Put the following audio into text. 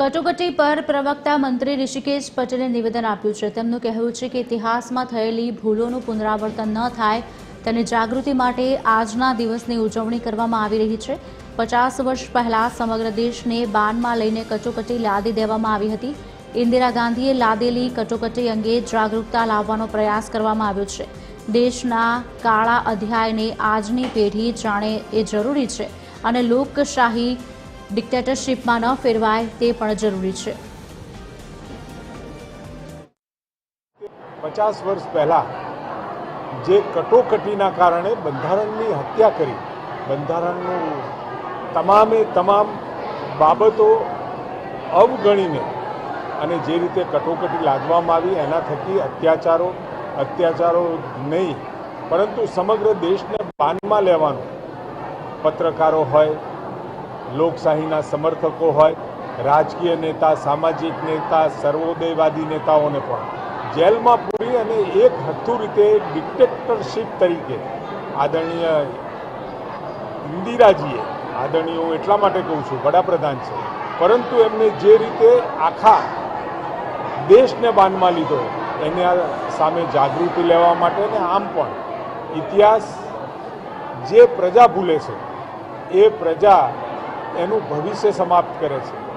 કટોકટી પર પ્રવક્તા મંત્રી ઋષિકેશ પટેલે નિવેદન આપ્યું છે. તેમનું કહેવું છે કે ઇતિહાસમાં થયેલી ભૂલોનું પુનરાવર્તન ન થાય તેની જાગૃતિ માટે આજના દિવસની ઉજવણી કરવામાં આવી રહી છે. પચાસ વર્ષ પહેલા સમગ્ર દેશને બાનમાં લઈને કટોકટી લાદી દેવામાં આવી હતી. ઇન્દિરા ગાંધીએ લાદેલી કટોકટી અંગે જાગૃતતા લાવવાનો પ્રયાસ કરવામાં આવ્યો છે. દેશના કાળા અધ્યાયને આજની પેઢી જાણે એ જરૂરી છે અને લોકશાહી ડિક્ટેટરશીપમાં ન ફેરવાય તે પણ જરૂરી છે. પચાસ વર્ષ પહેલાં જે કટોકટીના કારણે બંધારણની હત્યા કરી, બંધારણનું તમામે તમામ બાબતો અવગણીને અને જે રીતે કટોકટી લાદવામાં આવી એના થકી અત્યાચારો અત્યાચારો નહીં, પરંતુ સમગ્ર દેશને બાનમાં લેવાનું પત્રકારો હોય લોકશાહીના સમર્થકો હોય, રાજકીય નેતા, સામાજિક નેતા, સર્વોદયવાદી નેતાઓને પણ. જેલમાં પૂરી અને એક હથ્થુ રીતે ડિક્ટેટરશીપ તરીકે આદરણીય ઇન્દિરાજીએ, આદરણીય હું એટલા માટે કહું છું, વડાપ્રધાન છે, પરંતુ એમને જે રીતે આખા દેશને બાનમાં લીધો, એને સામે જાગૃતિ લેવા માટે ને આમ પણ ઇતિહાસ જે પ્રજા ભૂલે છે, એ પ્રજા એનું ભવિષ્ય સમાપ્ત કરે છે.